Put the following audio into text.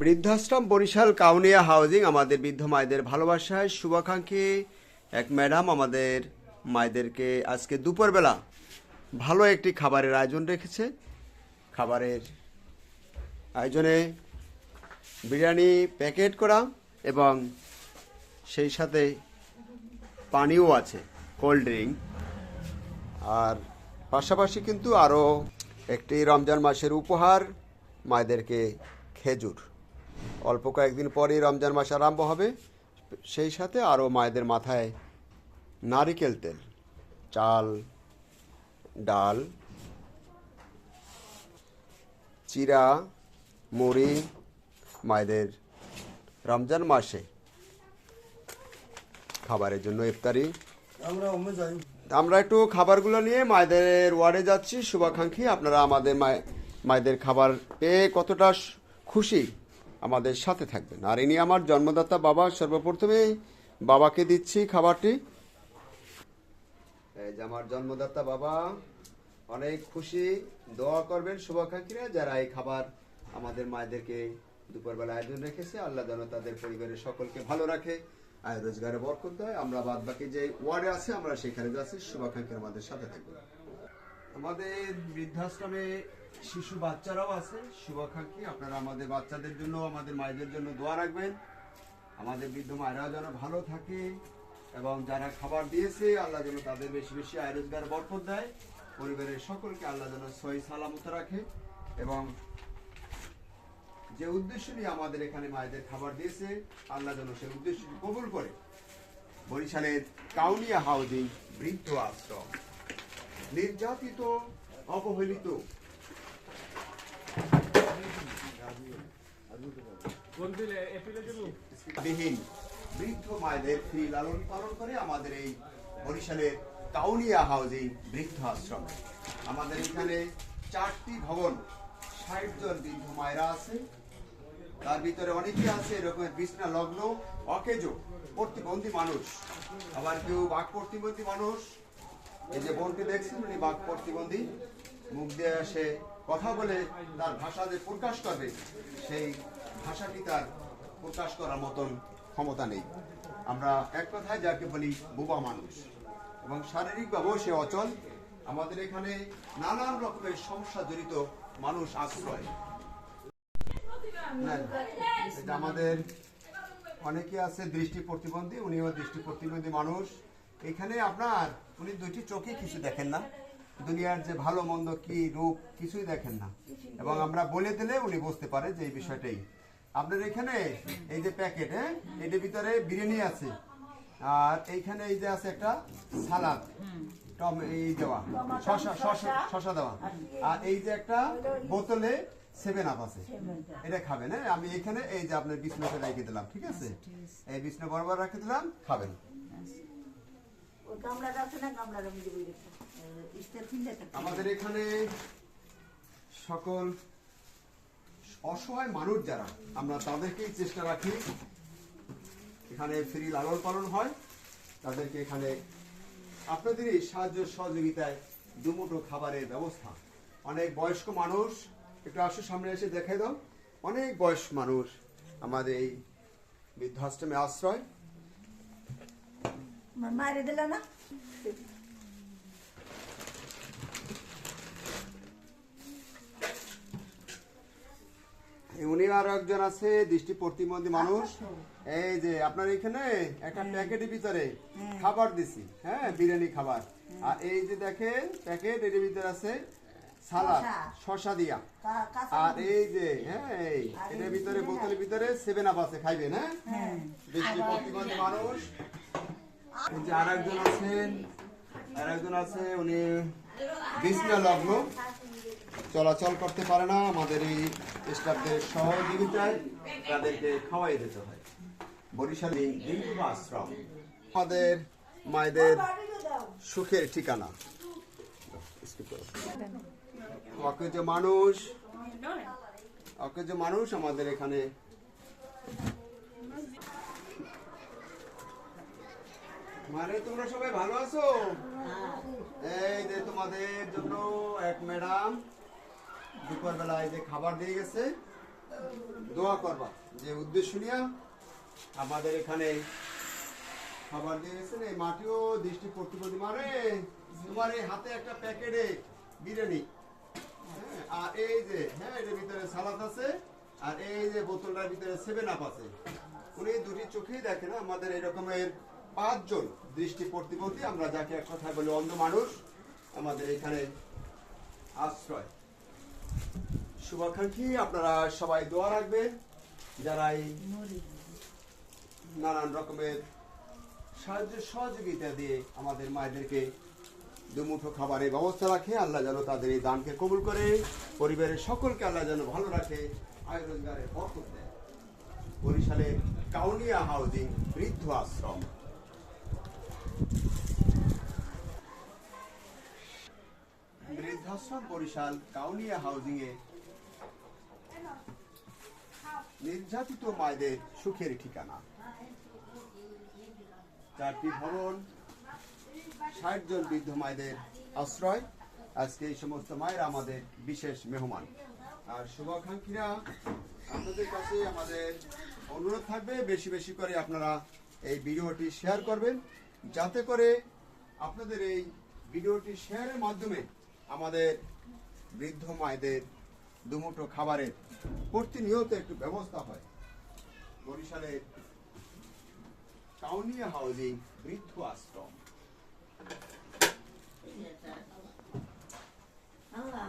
বৃদ্ধাশ্রম, বরিশাল, কাউনিয়া হাউজিং আমাদের বৃদ্ধ মায়েদের ভালোবাসায়। শুভাকাঙ্ক্ষী এক ম্যাডাম আমাদের মায়েদেরকে আজকে দুপুরবেলা ভালো একটি খাবারের আয়োজন রেখেছে। খাবারের আয়োজনে বিরিয়ানি, প্যাকেট করা এবং সেই সাথে পানিও আছে, কোল্ড ড্রিঙ্ক। আর পাশাপাশি কিন্তু আরও একটি রমজান মাসের উপহার মায়েদেরকে খেজুর। অল্প কয়েকদিন পরেই রমজান মাস আরম্ভ হবে। সেই সাথে আরও মায়েদের মাথায় নারিকেল তেল চাল ডাল চিরা মুড়ি মায়েদের রমজান মাসে খাবারের জন্য ইফতারি। আমরা যাই। আমরা একটু খাবারগুলো নিয়ে মায়েদের ওয়ার্ডে যাচ্ছি। শুভাকাঙ্ক্ষী আপনারা আমাদের মায়ে- মায়েদের খাবার পেয়ে কতটা খুশি? আমাদের সাথে থাকবেন আর ইনি আমার জন্মদাতা, বাবা সর্বপ্রথমে বাবাকে দিচ্ছি খাবারটি। এই যে আমার জন্মদাতা, বাবা, অনেক খুশি। দোয়া করবেন শুভাকাঙ্ক্ষীরা যারা এই খাবার আমাদের মায়েদেরকে দুপুরবেলা আয়োজন রেখেছে। আল্লাহ যেন তাদের পরিবারের সকলকে ভালো রাখে, আয় রোজগারে বরকত দেয়। আমরা বাদ বাকি যে ওয়ার্ডে আছে, আমরা সেখানে যাচ্ছি। শুভাকাঙ্ক্ষী আমাদের সাথে থাকবে আমাদের বৃদ্ধাশ্রমে শিশু বাচ্চারাও আছে শুভাকাঙ্ক্ষী আপনারা আমাদের বাচ্চাদের জন্য, আমাদের মায়েদের জন্য দোয়া রাখবেন। আমাদের বৃদ্ধ মায়েরাও যেন ভালো থাকে এবং যারা খাবার দিয়েছে, আল্লাহ যেন তাদের বেশি বেশি আয় রোজগার দেয়। পরিবারের সকলকে আল্লাহ যেন সহি সালামত রাখে এবং যে উদ্দেশ্য নিয়ে আমাদের এখানে মায়েদের খাবার দিয়েছে, আল্লাহ যেন সেই উদ্দেশ্যটি কবুল করে। বরিশালের কাউনিয়া হাউজিং বৃদ্ধ আশ্রম। নির্যাতিত অবহেলিত। বিহীন বৃদ্ধ মায়েদের ফ্রি লালন পালন করে আমাদের এই বরিশালের কাউনিয়া হাউজিং বৃদ্ধ আশ্রম। আমাদের এখানে চারটি ভবন ষাট জন বৃদ্ধ মায়েরা আছে। তার ভিতরে অনেকেই আছে এরকমের বিছনা লগ্ন অকেজো প্রতিবন্ধী মানুষ। আবার কেউ বাক প্রতিবন্ধী মানুষ এই যে বোনকে দেখছেন উনি বাক প্রতিবন্ধী, মুখ দিয়ে সে কথা বলে তার ভাষা যে প্রকাশ করবে, সেই ভাষাটি তার প্রকাশ করার মতন ক্ষমতা নেই। আমরা এক কথায় যাকে বলি বোবা মানুষ। এবং শারীরিকভাবেও সে অচল। আমাদের এখানে নানান রকমের সমস্যা জড়িত মানুষ আশ্রয়। এটা আমাদের অনেকে আছে দৃষ্টি প্রতিবন্ধী, উনিও দৃষ্টি প্রতিবন্ধী মানুষ। এখানে আপনার উনি দুইটি চোখে কিছু দেখেন না। দুনিয়ার যে ভালো মন্দ কি রূপ কিছুই দেখেন না। এবং আমরা বলে দিলে উনি বুঝতে পারে যে এই বিষয়টাই। আপনার এখানে এই যে প্যাকেট হ্যাঁ? এটার ভিতরে বিরিয়ানি আছে। আর এইখানে এই যে আছে একটা সালাদ। টম, এই দেওয়া। শশা শশা শশা দেওয়া। আর এই যে একটা বোতলে সেভেন আপ আছে। এটা খাবেন হ্যাঁ? আমি এখানে এই যে আপনার বিছনাটা রেখে দিলাম, ঠিক আছে? এই বিছনা বরাবর রেখে দিলাম, খাবেন। আমাদের এখানে সকল অসহায় মানুষ যারা, আমরা তাদেরকেই চেষ্টা রাখি। এখানে ফ্রি লালন পালন হয়। তাদেরকে এখানে আপনাদেরই সাহায্য সহযোগিতায় দুমুঠো খাবারের ব্যবস্থা। অনেক বয়স্ক মানুষ, একটু আসো সামনে এসে দেখাই দাও। অনেক বয়স্ক মানুষ আমাদের এই বৃদ্ধাশ্রমে আশ্রয়। মারে দিল না উনি আর একজন আছে দৃষ্টি প্রতিবন্ধী মানুষ এই যে আপনার এখানে একটা প্যাকেটের ভিতরে খাবার দিছি হ্যাঁ বিরিয়ানি খাবার। আর এই যে দেখেন প্যাকেট এর ভিতরে আছে সালাদ শসা। দিয়া। আর এই যে হ্যাঁ এই এটার ভিতরে বোতলের ভিতরে সেভেন আপ আছে খাইবেন হ্যাঁ? দৃষ্টি প্রতিবন্ধী মানুষ। আর একজন আছে, উনি লগ্ন। চলাচল করতে পারে না, আমাদের এই স্টাফদের সহযোগিতায় তাদেরকে খাওয়াই দিতে হয়। বরিশাল আশ্রম, আমাদের মায়েদের সুখের ঠিকানা। অকেজ মানুষ অকেজ মানুষ আমাদের এখানে মানে তোমরা সবাই ভালো আছো? এই যে তোমাদের জন্য এক ম্যাডাম দুপুর বেলায় যে খাবার দিয়ে গেছে দোয়া করবা। যে উদ্দেশ্য নিয়ে আমাদের এখানে খাবার দিয়ে গেছেন এই মাটিও দৃষ্টি প্রতিপদি মানে তোমার এই হাতে একটা প্যাকেটে বিরিয়ানি। হ্যাঁ, আর এই যে হ্যাঁ এটার ভিতরে সালাদ আছে আর এই যে বোতলটার ভিতরে সেভেন আপ আছে। উনি দুটি চোখেই দেখে না আমাদের এরকমের পাঁচজন দৃষ্টি প্রতিবন্ধী আমরা যাকে এক কথায় বলি অন্ধ মানুষ, আমাদের এখানে আশ্রয়। শুভাকাঙ্ক্ষী, আপনারা সবাই দোয়া রাখবেন, যারা এই নানান রকমের সাহায্য সহযোগিতা দিয়ে আমাদের মায়েদেরকে দুমুঠো খাবারের ব্যবস্থা রাখে, আল্লাহ যেন তাদের এই দানকে কবুল করে, পরিবারের সকলকে আল্লাহ যেন ভালো রাখে আয় রোজগারের বরকত দেয়। বরিশালের কাউনিয়া হাউজিং বৃদ্ধ আশ্রম। বৃদ্ধাশ্রম বরিশাল, কাউনিয়া হাউজিং এ নির্যাতিত মায়েদের সুখের ঠিকানা। চারটি ভবন, ষাট জন বৃদ্ধ মায়েদের আশ্রয়। আজকে এই সমস্ত মায়েরা আমাদের বিশেষ মেহমান। আর শুভাকাঙ্ক্ষীরা, আপনাদের কাছে আমাদের অনুরোধ থাকবে, বেশি বেশি করে আপনারা এই ভিডিওটি শেয়ার করবেন। যাতে করে আপনাদের এই ভিডিওটি শেয়ারের মাধ্যমে আমাদের বৃদ্ধ মায়েদের দুমুঠো খাবারের প্রতিনিয়ত একটু ব্যবস্থা হয়। বরিশালের টাউনিয়া হাউজিং বৃদ্ধ আশ্রম। আল্লাহ।